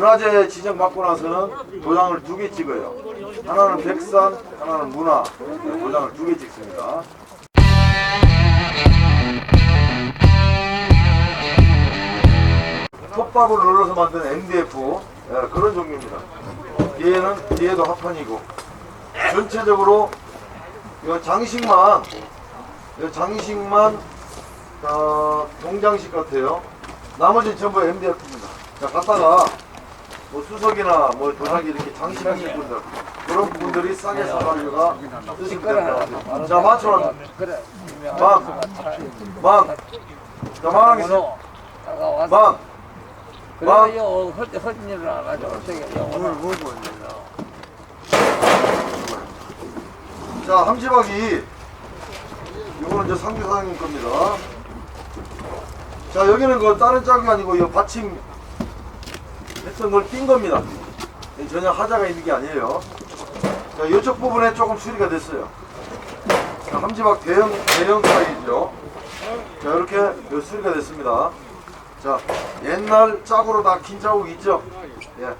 문화재 지정받고 나서는 도장을 두 개 찍어요. 하나는 백산, 하나는 문화. 네, 도장을 두 개 찍습니다. 톱밥을 눌러서 만든 MDF 예, 그런 종류입니다. 뒤에는 뒤에도 합판이고 전체적으로 이 장식만 이 장식만 어, 동장식 같아요. 나머지는 전부 MDF입니다. 자 갖다가 뭐 수석이나 뭐 도자기 이렇게 장식하시는 분들 그런 분들이 싸게 사가려가 쓰시면 됩니다. 자 만천 그래. 만, 만, 자 만하겠습니다. 만, 그래, 요, 헛, 헛일을 안 하죠. 오늘 뭐 보는 자, 함지박이 이거는 이제 상주 사장님 겁니다. 자, 여기는 그 다른 짝이 아니고 이 받침 했던 걸낀 겁니다. 전혀 하자가 있는 게 아니에요. 자, 이쪽 부분에 조금 수리가 됐어요. 자, 함지박 대형 대형 사이즈죠. 자, 이렇게 요 수리가 됐습니다. 자, 옛날 짝으로 다 긴 자국 있죠? 예.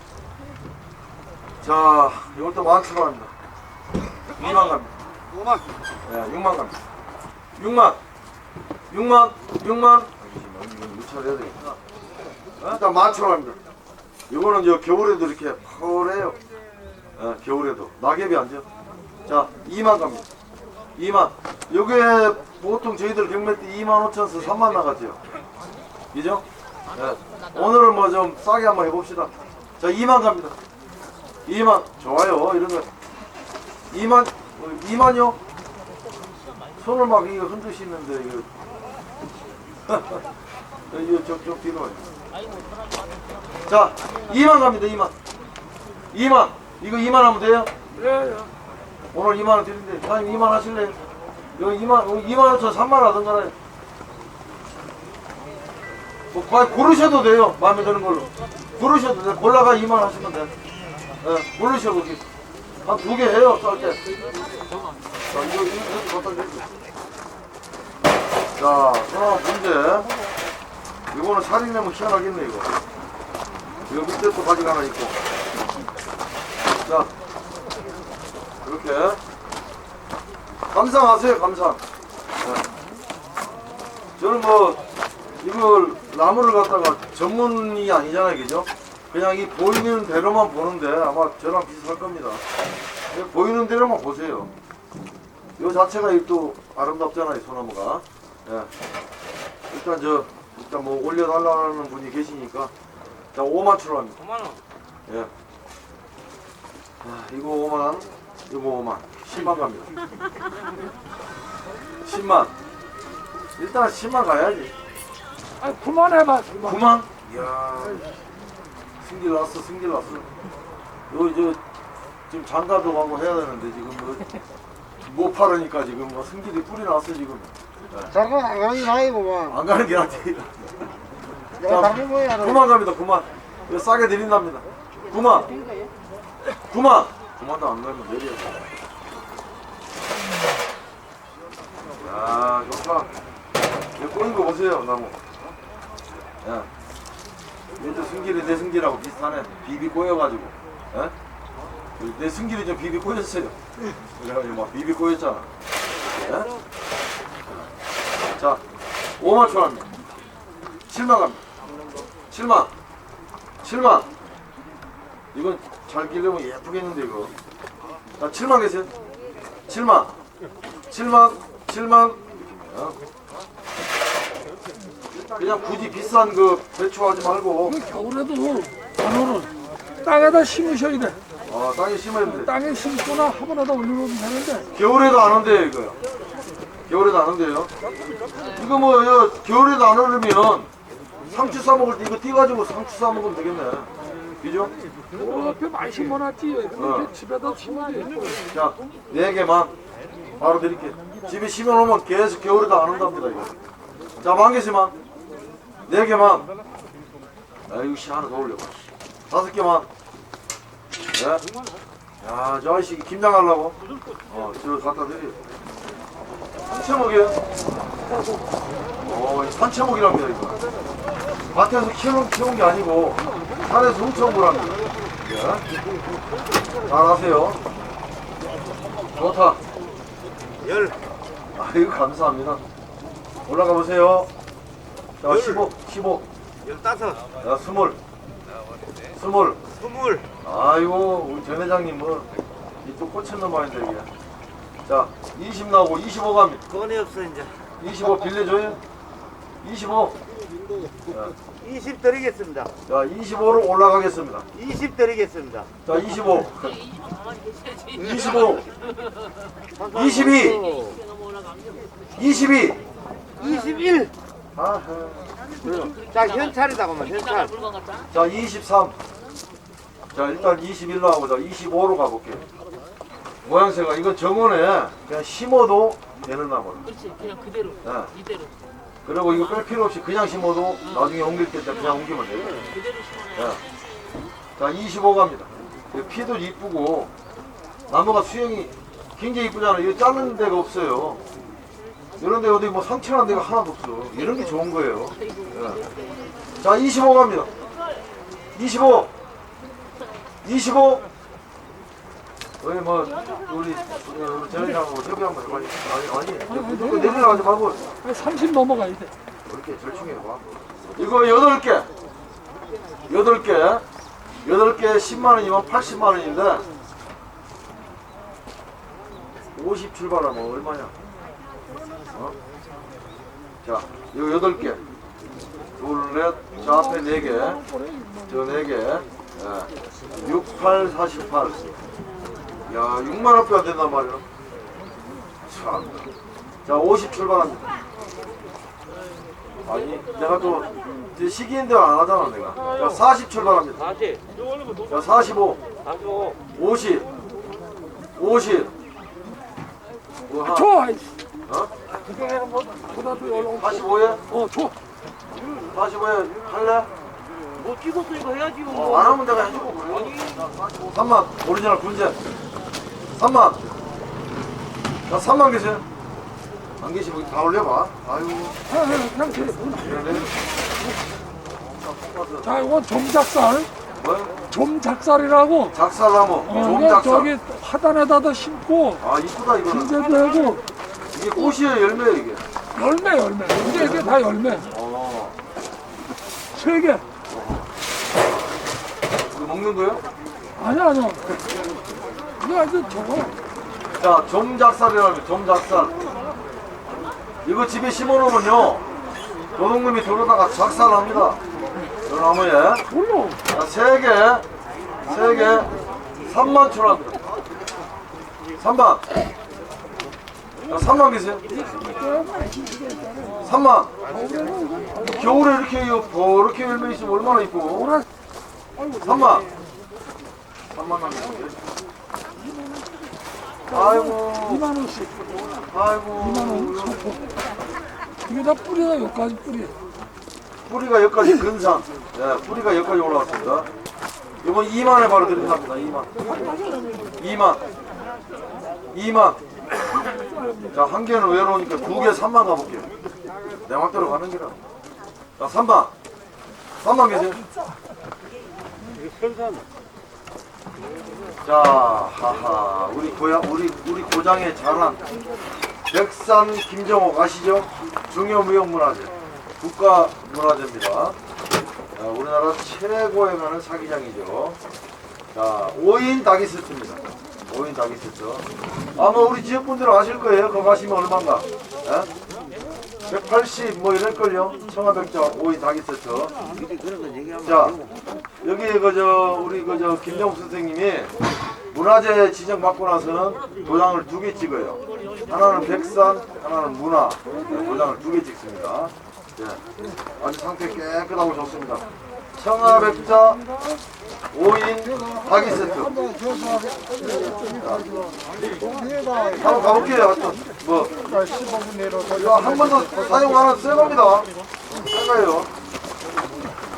자, 이것도 만추로 합니다. 2만 갑니다. 5만. 예, 6만 갑니다. 6만. 6만. 6만. 이건 무차려야 되겠구나. 어? 일단 만추로 합니다. 이거는 저 겨울에도 이렇게 파래요. 예, 겨울에도. 낙엽이 안 져. 자, 2만 갑니다. 2만. 요게 보통 저희들 경매 때 2만 5천에서 3만 나가죠. 그죠? 예. 오늘은 뭐 좀 싸게 한번 해봅시다. 자, 2만 갑니다. 2만. 좋아요. 이런 거. 2만, 어, 2만요? 손을 막 이거 흔드시는데, 이거. 이거 좀, 좀 뒤로 와요. 자, 2만 갑니다, 2만. 2만. 이거 2만 하면 돼요? 그래, 오늘 2만 원 드린대. 사장님 2만 하실래요? 여기 2만, 여기 2만 5천 3만 하던가요? 뭐, 과연 고르셔도 돼요. 마음에 드는 걸로. 고르셔도 돼. 골라가 2만 하시면 돼. 예, 고르셔, 거기. 한두 개 해요, 쌀 때. 자, 이거, 이거, 이거 갖다 드릴게요. 자, 그럼 문제. 이거는 살인내면 희한하겠네, 이거. 이거 밑에 또 바지가 하나 있고. 자, 이렇게. 감상하세요, 감상. 네. 저는 뭐, 이걸 나무를 갖다가 전문이 아니잖아요, 그죠? 그냥 이 보이는 대로만 보는데 아마 저랑 비슷할 겁니다. 그냥 보이는 대로만 보세요. 이 자체가 이또 아름답잖아요, 소나무가. 예. 일단 저, 일단 뭐 올려달라는 분이 계시니까. 자, 5만 출합니다. 5만 원. 예. 아, 이거 5만, 이거 5만, 10만 갑니다. 10만. 일단 10만 가야지. 아, 그만해봐. 9만? 이야. 승질 났어, 승질 났어. 요, 저, 지금 장가도 가고 해야 되는데, 지금 뭐, 못 팔으니까 지금 뭐 승질이 뿌리 났어, 지금. 잠깐 안 가는 나이구만. 안 가는 게 낫지. 거야. 9만 갑니다, 9만. 이거 싸게 드린답니다. 9만. 9만. 9만도 안 가면 내려. 야, 좋다. 이거 꼬인 거 보세요, 나무. 야. 얘도 승길이 내 승길하고 비슷하네. 비비 꼬여가지고. 예? 내 승길이 좀 비비 꼬였어요. 그래가지고 막 비비 꼬였잖아. 예? 자, 5만 초합니다. 7만 갑니다. 7만 7만 이건 잘 끼려면 예쁘겠는데 이거. 자 7만 계세요. 7만 7만 7만 어? 그냥 굳이 비싼 그 배추 하지 말고. 겨울에도 단호는 땅에다 심으셔야 돼. 아 땅에 심으면 돼. 땅에 심거나 화분에다 올리면 되는데. 겨울에도 안 온대요 이거요 겨울에도 안 온대요. 이거 뭐 이거 겨울에도 안 오르면 상추 싸 먹을 때 이거 띄가지고 상추 싸 먹으면 되겠네 그죠? 그 옆에 많이 심어놨지. 집에다 심어야 돼. 자, 네 개만 바로 드릴게요. 집에 심어놓으면 계속 겨울에도 안 온답니다, 이거. 자, 만 개씩만. 네 개만. 아이고, 씨, 하나 더 올려봐. 다섯 개만. 네. 야, 저 아저씨 김장 하려고? 어, 저 갖다 드려. 산채목이에요? 어, 이 산채목이랍니다, 이거. 밭에서 키운, 키운 게 아니고, 산에서 훔쳐보랍니다. 예. 잘 하세요. 좋다. 열. 아이고, 감사합니다. 올라가 보세요. 자, 15, 15, 열다섯. 자, 스물, 스물. 스물. 아이고, 우리 전 회장님 뭐, 이또 꽂힌 놈 아닌데, 이게. 자, 20 나오고 25 갑니다. 돈이 없어 이제. 25 빌려줘요? 25. 자, 20 드리겠습니다. 자, 25로 올라가겠습니다. 20 드리겠습니다. 자, 25. 25. 22. 22. 21. 아하. 자 현찰이다 그러면 현찰. 자, 23. 자, 일단 21로 하고, 자, 25로 가볼게요. 모양새가, 이건 정원에 그냥 심어도 되는 나무라. 그렇지 그냥 그대로 예. 이대로 그리고 이거 뺄 필요 없이 그냥 심어도 나중에 옮길 때 그냥 옮기면 돼요. 예. 자, 25 갑니다. 이 피도 이쁘고, 나무가 수영이 굉장히 이쁘잖아요. 이거 자르는 데가 없어요. 이런 데 어디 뭐 상처난 데가 하나도 없어. 이런 게 좋은 거예요. 예. 자, 25 갑니다. 25. 25. 우리 뭐, 우리, 우리 전회장하고 협의 한번 해봐야지. 아니, 아니, 이거 내려가지 말고, 아니, 30 넘어가야 돼. 이렇게 절충해 봐. 이거 여덟 개. 여덟 개. 여덟 개 10만 원이면 80만 원인데 50 출발하면 얼마냐? 어? 자, 이거 여덟 개. 둘, 넷, 저 앞에 네 개. 저 네 개. 예. 6, 8, 48. 야, 6만 원밖에 안 된단 말이야. 참. 자, 50 출발합니다. 아니 내가 또 이제 시기인데 안 하잖아 내가 자, 40 출발합니다 40. 자, 45 45. 50 50 우와, 줘! 어? 보다도 연락 45에 어, 줘! 45에 할래? 뭐 찍었어 이거 해야지 어, 뭐. 안 하면 내가 해주고 그래 3만 오리지널 군제 3만 자 3만 계세요 안 계시면 다 올려봐 아유 그냥 돼. 그러네 자, 이건 점작살. 뭐? 점작살이라고. 작살나무 어, 이게 종작살 저기 화단에다가 심고 아 이쁘다 이거는 김제도 하고 이게 꽃이에요 열매예요 이게 열매 열매. 이게 이게 다 열매. 어 세 개. 이거 먹는 거예요? 아니야 아니야. 저거. 자, 점작살이라고 점작살. 이거 집에 심어놓으면요, 도둑놈이 들어다가 작살납니다. 이 나무에. 몰라. 자, 세 개, 세 개, 3만 출합니다. 3만. 자, 3만 계세요? 3만. 겨울에 이렇게 이렇게 열매 있으면 얼마나. 오라. 3만. 3만 남겼는데. 아이고. 2만 원씩. 아이고. 2만 원. 소포. 이게 다 뿌리가 여기까지 뿌리. 뿌리가 여기까지 근상. 예, 뿌리가 여기까지 올라왔습니다. 이번 2만에 바로 드린답니다. 2만. 2만. 2만. 자 한 개는 외로우니까 두 개 3만 가볼게요. 내 맘대로 가는 기라 자 3만. 3만 계세요 자 하하 우리 고향 우리 우리 고장의 자랑 백산 김정옥 아시죠? 중요무형문화재 국가문화재입니다. 자, 우리나라 최고에 가는 사기장이죠. 자, 5인 닭이 세트입니다. 5인 닭이 세트. 아마 우리 지역분들은 아실 거예요. 그거 가시면 얼마인가? 예? 180 뭐 이럴걸요. 청아백자 5인 닭이 세트. 자, 여기 그저 우리 그저 김정욱 선생님이 문화재 지정 받고 나서는 도장을 두 개 찍어요. 하나는 백산, 하나는 문화. 네, 도장을 두 개 찍습니다. 예, 아주 상태 깨끗하고 좋습니다. 청아백자 5인 닭이 세트. 한번 가볼게요. 하여튼 뭐 15분 내로 이거 한 번도 사용 안 해도 새 겁니다. 새 거예요.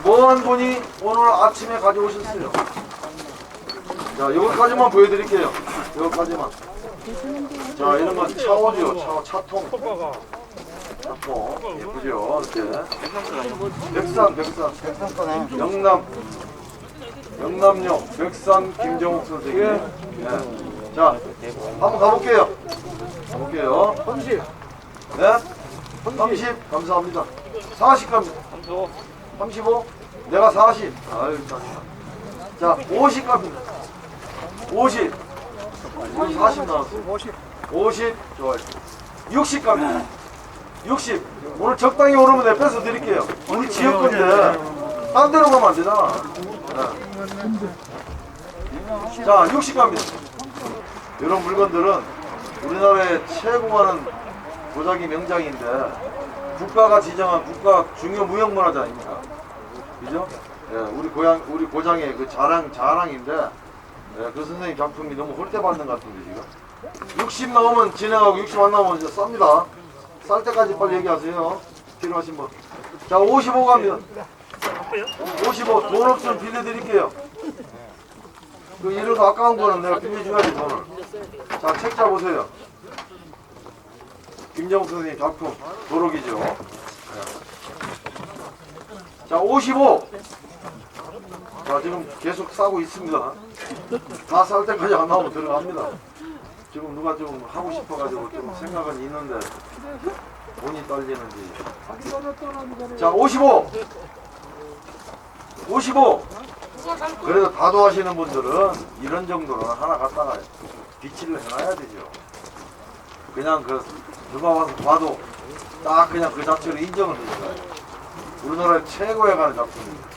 뭐한 분이 오늘 아침에 가져오셨어요. 자, 여기까지만 보여드릴게요. 여기까지만. 자, 이런 건 차오죠. 차, 차통. 차통. 예쁘죠? 이렇게. 백산, 백산. 영남. 영남용 백산 김정욱 선생님. 예. 자, 한번 가볼게요. 가볼게요. 30. 네? 30. 감사합니다. 40 갑니다. 35. 내가 40. 아유. 자, 50 갑니다. 50. 우리 40 나왔어. 50. 50. 좋아요. 60 갑니다. 60. 오늘 적당히 오르면 내가 뺏어 드릴게요. 우리 지역 건데, 딴 데로 가면 안 되잖아. 네. 자, 60 갑니다. 이런 물건들은 우리나라의 최고 많은 도자기 명장인데, 국가가 지정한 국가 중요 무형문화재 아닙니까? 그죠? 예, 우리 고향, 우리 고장의 그 자랑, 자랑인데, 예, 그 선생님 작품이 너무 홀대받는 것 같은데, 지금. 60 나오면 진행하고 60 안 나오면 이제 쌉니다. 쌀 때까지 빨리 얘기하세요. 필요하신 분. 자, 55 갑니다. 55. 돈 없으면 빌려드릴게요. 그거 아까운 거는 내가 빌려줘야지, 돈을. 자, 책자 보세요. 김정욱 선생님 작품, 도록이죠. 네. 자, 55. 자, 지금 계속 싸고 있습니다. 다 쌀 때까지 안 나오면 들어갑니다. 지금 누가 좀 하고 싶어가지고 좀 생각은 있는데 돈이 떨리는지. 자, 55. 55. 그래도 다도하시는 분들은 이런 정도는 하나 갖다가 비치를 해놔야 되죠. 그냥 그 누가 와서 봐도 딱 그냥 그 자체로 인정을 해줘요. 우리나라의 최고에 가는 작품입니다.